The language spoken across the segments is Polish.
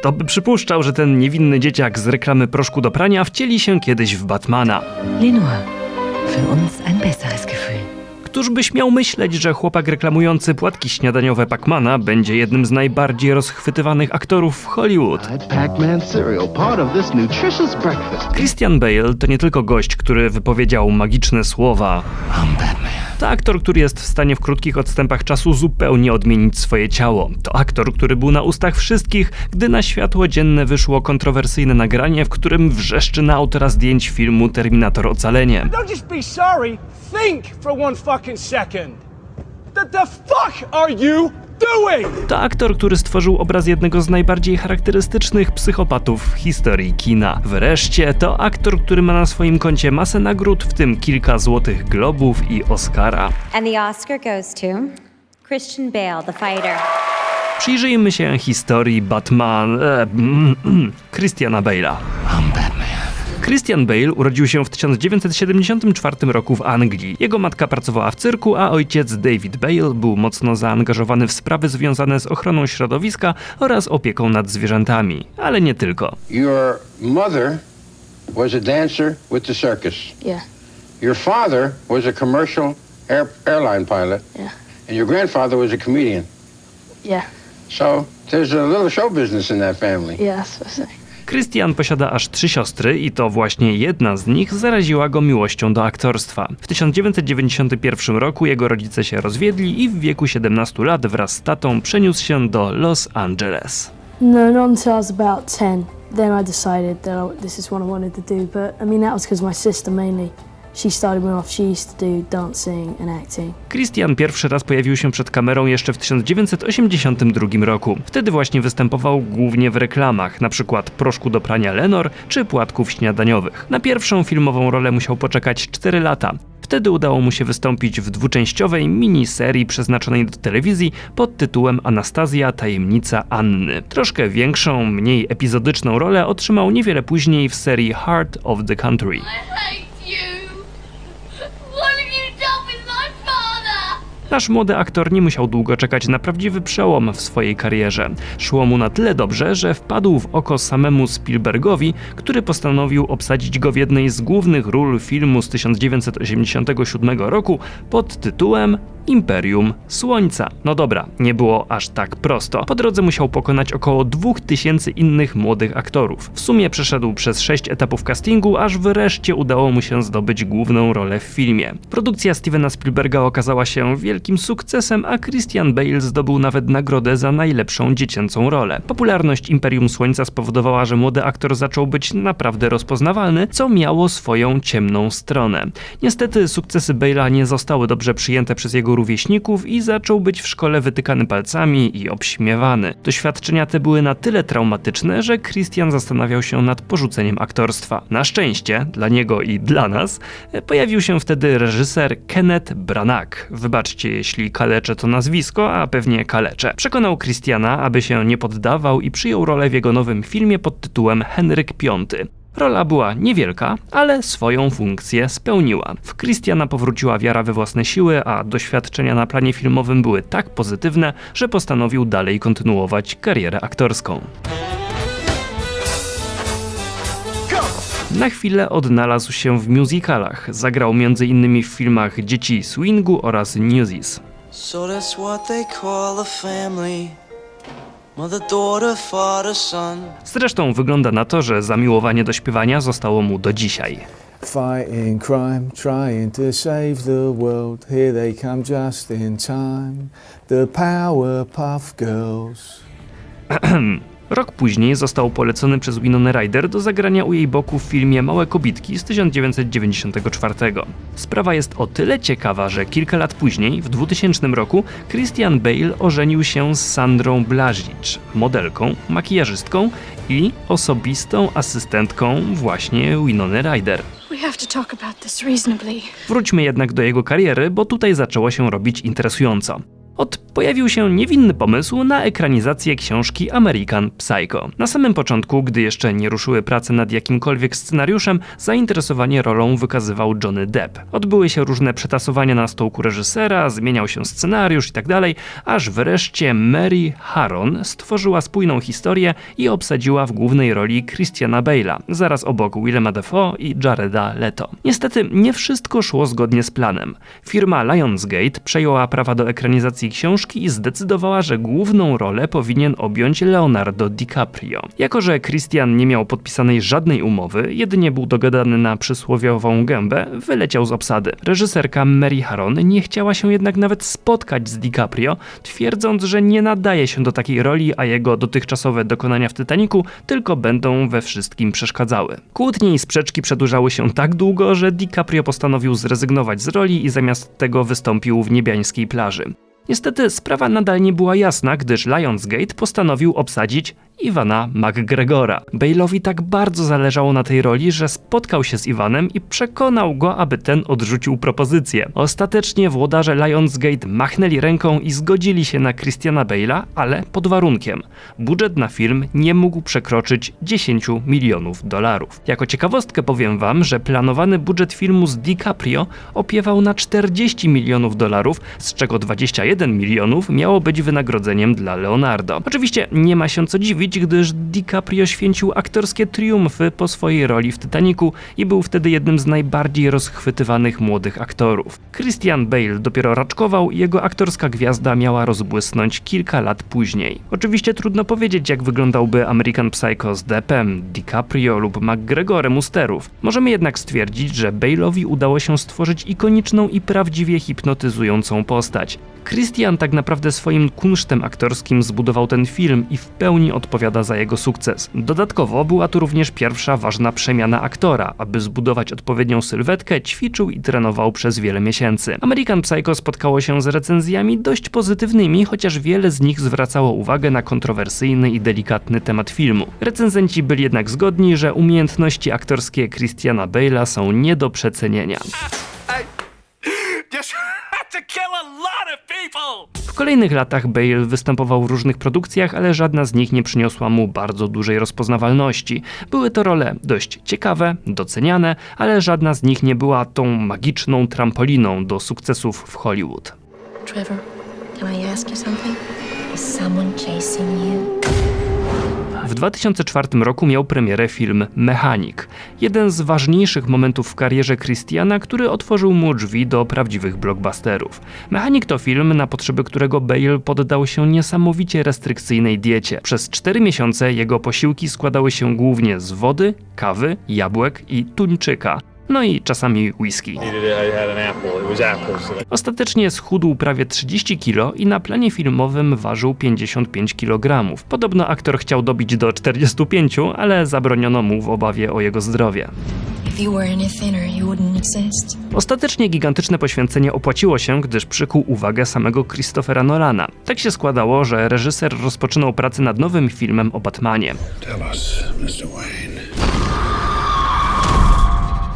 Kto by przypuszczał, że ten niewinny dzieciak z reklamy proszku do prania wcieli się kiedyś w Batmana? Lenore, für uns ein Gefühl. Któż by śmiał myśleć, że chłopak reklamujący płatki śniadaniowe Pacmana będzie jednym z najbardziej rozchwytywanych aktorów w Hollywood? Christian Bale to nie tylko gość, który wypowiedział magiczne słowa. To aktor, który jest w stanie w krótkich odstępach czasu zupełnie odmienić swoje ciało. To aktor, który był na ustach wszystkich, gdy na światło dzienne wyszło kontrowersyjne nagranie, w którym wrzeszczy na autora zdjęć filmu Terminator Ocalenie. Don't just be sorry. Think for one fucking second. The, the fuck are you doing? To aktor, który stworzył obraz jednego z najbardziej charakterystycznych psychopatów w historii kina. Wreszcie to aktor, który ma na swoim koncie masę nagród, w tym kilka złotych globów i Oscara. And the Oscar goes to Christian Bale, the fighter. Przyjrzyjmy się historii Batman... E, mm, mm, Christiana Bale'a. Christian Bale urodził się w 1974 roku w Anglii. Jego matka pracowała w cyrku, a ojciec David Bale był mocno zaangażowany w sprawy związane z ochroną środowiska oraz opieką nad zwierzętami. Ale nie tylko. Your mother was a dancer with the circus. Yeah, Your father was a commercial air, airline pilot. Yeah. And your grandfather was a comedian. yeah, So there's a little show business in that family. yeah, that's what I say. Christian posiada aż trzy siostry i to właśnie jedna z nich zaraziła go miłością do aktorstwa. W 1991 roku jego rodzice się rozwiedli i w wieku 17 lat wraz z tatą przeniósł się do Los Angeles. No, not until I was about 10. Then I decided that I, this is what I wanted to do. But I mean, that was because my sister mainly. She started me off. She used to do dancing and acting. Christian pierwszy raz pojawił się przed kamerą jeszcze w 1982 roku. Wtedy właśnie występował głównie w reklamach, na przykład proszku do prania Lenor czy płatków śniadaniowych. Na pierwszą filmową rolę musiał poczekać 4 lata. Wtedy udało mu się wystąpić w dwuczęściowej miniserii przeznaczonej do telewizji pod tytułem Anastazja Tajemnica Anny. Troszkę większą, mniej epizodyczną rolę otrzymał niewiele później w serii Heart of the Country. Nasz młody aktor nie musiał długo czekać na prawdziwy przełom w swojej karierze. Szło mu na tyle dobrze, że wpadł w oko samemu Spielbergowi, który postanowił obsadzić go w jednej z głównych ról filmu z 1987 roku pod tytułem Imperium Słońca. No dobra, nie było aż tak prosto. Po drodze musiał pokonać około 2000 innych młodych aktorów. W sumie przeszedł przez 6 etapów castingu, aż wreszcie udało mu się zdobyć główną rolę w filmie. Produkcja Stevena Spielberga okazała się wielkim sukcesem, a Christian Bale zdobył nawet nagrodę za najlepszą dziecięcą rolę. Popularność Imperium Słońca spowodowała, że młody aktor zaczął być naprawdę rozpoznawalny, co miało swoją ciemną stronę. Niestety sukcesy Bale'a nie zostały dobrze przyjęte przez jego rówieśników i zaczął być w szkole wytykany palcami i obśmiewany. Doświadczenia te były na tyle traumatyczne, że Christian zastanawiał się nad porzuceniem aktorstwa. Na szczęście, dla niego i dla nas, pojawił się wtedy reżyser Kenneth Branagh. Wybaczcie, jeśli kaleczę to nazwisko, a pewnie kaleczę. Przekonał Christiana, aby się nie poddawał i przyjął rolę w jego nowym filmie pod tytułem Henryk V. Rola była niewielka, ale swoją funkcję spełniła. W Christiana powróciła wiara we własne siły, a doświadczenia na planie filmowym były tak pozytywne, że postanowił dalej kontynuować karierę aktorską. Na chwilę odnalazł się w musicalach. Zagrał m.in. w filmach Dzieci Swingu oraz Newsies. So that's what they call a family. Zresztą wygląda na to, że zamiłowanie do śpiewania zostało mu do dzisiaj. Fighting crime, trying to save the world. Here they come just in time. The Powerpuff Girls. Rok później został polecony przez Winona Ryder do zagrania u jej boku w filmie Małe Kobitki z 1994. Sprawa jest o tyle ciekawa, że kilka lat później, w 2000 roku, Christian Bale ożenił się z Sandrą Blazic, modelką, makijażystką i osobistą asystentką właśnie Winony Ryder. Wróćmy jednak do jego kariery, bo tutaj zaczęło się robić interesująco. Od pojawił się niewinny pomysł na ekranizację książki American Psycho. Na samym początku, gdy jeszcze nie ruszyły prace nad jakimkolwiek scenariuszem, zainteresowanie rolą wykazywał Johnny Depp. Odbyły się różne przetasowania na stołku reżysera, zmieniał się scenariusz itd., aż wreszcie Mary Harron stworzyła spójną historię i obsadziła w głównej roli Christiana Bale'a, zaraz obok Willema Dafoe i Jareda Leto. Niestety nie wszystko szło zgodnie z planem. Firma Lionsgate przejęła prawa do ekranizacji książki i zdecydowała, że główną rolę powinien objąć Leonardo DiCaprio. Jako, że Christian nie miał podpisanej żadnej umowy, jedynie był dogadany na przysłowiową gębę, wyleciał z obsady. Reżyserka Mary Harron nie chciała się jednak nawet spotkać z DiCaprio, twierdząc, że nie nadaje się do takiej roli, a jego dotychczasowe dokonania w Titanicu tylko będą we wszystkim przeszkadzały. Kłótnie i sprzeczki przedłużały się tak długo, że DiCaprio postanowił zrezygnować z roli i zamiast tego wystąpił w niebiańskiej plaży. Niestety sprawa nadal nie była jasna, gdyż Lionsgate postanowił obsadzić Iwana McGregora. Bale'owi tak bardzo zależało na tej roli, że spotkał się z Iwanem i przekonał go, aby ten odrzucił propozycję. Ostatecznie włodarze Lionsgate machnęli ręką i zgodzili się na Christiana Bale'a, ale pod warunkiem. Budżet na film nie mógł przekroczyć 10 milionów dolarów. Jako ciekawostkę powiem wam, że planowany budżet filmu z DiCaprio opiewał na 40 milionów dolarów, z czego 21 milionów miało być wynagrodzeniem dla Leonardo. Oczywiście nie ma się co dziwić, gdyż DiCaprio święcił aktorskie triumfy po swojej roli w Titanicu i był wtedy jednym z najbardziej rozchwytywanych młodych aktorów. Christian Bale dopiero raczkował i jego aktorska gwiazda miała rozbłysnąć kilka lat później. Oczywiście trudno powiedzieć, jak wyglądałby American Psycho z Deppem, DiCaprio lub McGregorem u sterów. Możemy jednak stwierdzić, że Bale'owi udało się stworzyć ikoniczną i prawdziwie hipnotyzującą postać. Christian tak naprawdę swoim kunsztem aktorskim zbudował ten film i w pełni odpowiada za jego sukces. Dodatkowo była tu również pierwsza ważna przemiana aktora. Aby zbudować odpowiednią sylwetkę, ćwiczył i trenował przez wiele miesięcy. American Psycho spotkało się z recenzjami dość pozytywnymi, chociaż wiele z nich zwracało uwagę na kontrowersyjny i delikatny temat filmu. Recenzenci byli jednak zgodni, że umiejętności aktorskie Christiana Bale'a są nie do przecenienia. W kolejnych latach Bale występował w różnych produkcjach, ale żadna z nich nie przyniosła mu bardzo dużej rozpoznawalności. Były to role dość ciekawe, doceniane, ale żadna z nich nie była tą magiczną trampoliną do sukcesów w Hollywood. Trevor, can I ask you something? Is someone chasing you? W 2004 roku miał premierę film Mechanik, jeden z ważniejszych momentów w karierze Christiana, który otworzył mu drzwi do prawdziwych blockbusterów. Mechanik to film, na potrzeby którego Bale poddał się niesamowicie restrykcyjnej diecie. Przez 4 miesiące jego posiłki składały się głównie z wody, kawy, jabłek i tuńczyka. No i czasami whisky. Ostatecznie schudł prawie 30 kg i na planie filmowym ważył 55 kg. Podobno aktor chciał dobić do 45, ale zabroniono mu w obawie o jego zdrowie. Ostatecznie gigantyczne poświęcenie opłaciło się, gdyż przykuł uwagę samego Christophera Nolana. Tak się składało, że reżyser rozpoczynał pracę nad nowym filmem o Batmanie. Tell us, Mr. Wayne.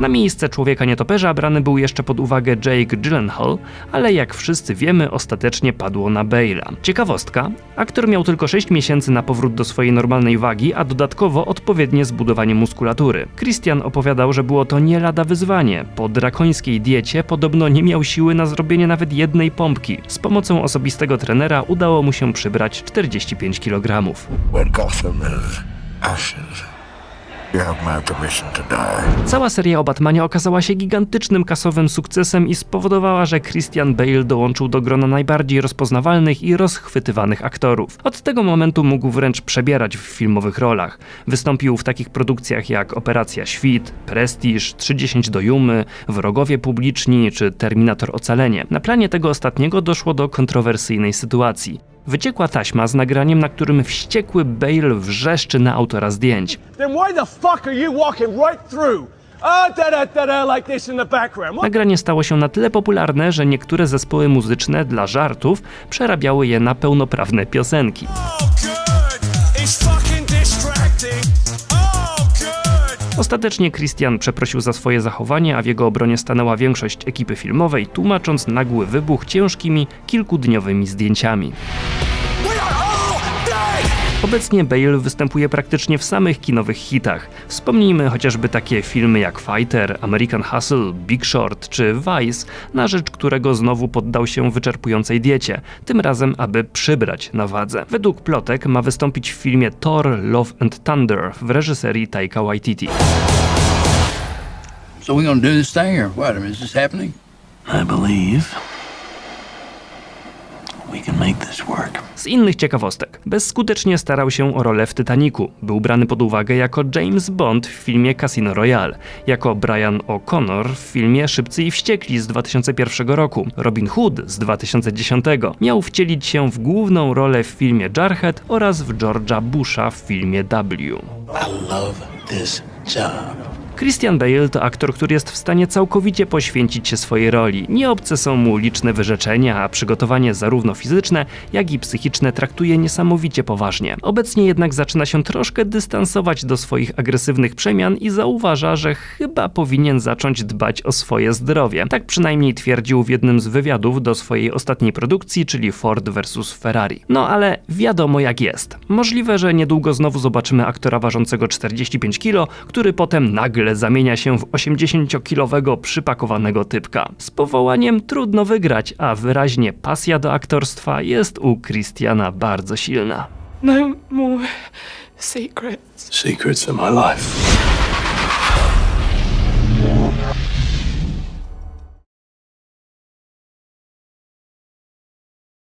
Na miejsce człowieka nietoperza brany był jeszcze pod uwagę Jake Gyllenhaal, ale jak wszyscy wiemy, ostatecznie padło na Bale'a. Ciekawostka, aktor miał tylko 6 miesięcy na powrót do swojej normalnej wagi, a dodatkowo odpowiednie zbudowanie muskulatury. Christian opowiadał, że było to nie lada wyzwanie. Po drakońskiej diecie podobno nie miał siły na zrobienie nawet jednej pompki. Z pomocą osobistego trenera udało mu się przybrać 45 kg. Gotham is ashes, Cała seria o Batmanie okazała się gigantycznym kasowym sukcesem i spowodowała, że Christian Bale dołączył do grona najbardziej rozpoznawalnych i rozchwytywanych aktorów. Od tego momentu mógł wręcz przebierać w filmowych rolach. Wystąpił w takich produkcjach jak Operacja Świt, Prestiż, 30 do Jumy, Wrogowie Publiczni czy Terminator Ocalenie. Na planie tego ostatniego doszło do kontrowersyjnej sytuacji. Wyciekła taśma z nagraniem, na którym wściekły Bale wrzeszczy na autora zdjęć. Ah? Nagranie stało się na tyle popularne, że niektóre zespoły muzyczne dla żartów przerabiały je na pełnoprawne piosenki. Oh. Oh. Ostatecznie Christian przeprosił za swoje zachowanie, a w jego obronie stanęła większość ekipy filmowej, tłumacząc nagły wybuch ciężkimi, kilkudniowymi zdjęciami. Obecnie Bale występuje praktycznie w samych kinowych hitach. Wspomnijmy chociażby takie filmy jak Fighter, American Hustle, Big Short czy Vice, na rzecz którego znowu poddał się wyczerpującej diecie, tym razem aby przybrać na wadze. Według plotek ma wystąpić w filmie Thor Love and Thunder w reżyserii Taika Waititi. So we gonna do this thing, or what? I mean, is this happening? I believe we can make this work. Z innych ciekawostek. Bezskutecznie starał się o rolę w Titanicu. Był brany pod uwagę jako James Bond w filmie Casino Royale, jako Brian O'Connor w filmie Szybcy i Wściekli z 2001 roku, Robin Hood z 2010. Miał wcielić się w główną rolę w filmie Jarhead oraz w George'a Busha w filmie W. I love this job. Christian Bale to aktor, który jest w stanie całkowicie poświęcić się swojej roli. Nieobce są mu liczne wyrzeczenia, a przygotowanie zarówno fizyczne, jak i psychiczne traktuje niesamowicie poważnie. Obecnie jednak zaczyna się troszkę dystansować do swoich agresywnych przemian i zauważa, że chyba powinien zacząć dbać o swoje zdrowie. Tak przynajmniej twierdził w jednym z wywiadów do swojej ostatniej produkcji, czyli Ford vs Ferrari. No ale wiadomo jak jest. Możliwe, że niedługo znowu zobaczymy aktora ważącego 45 kg, który potem nagle zamienia się w 80-kilowego przypakowanego typka. Z powołaniem trudno wygrać, a wyraźnie pasja do aktorstwa jest u Christiana bardzo silna. No more secrets. Secrets of my life.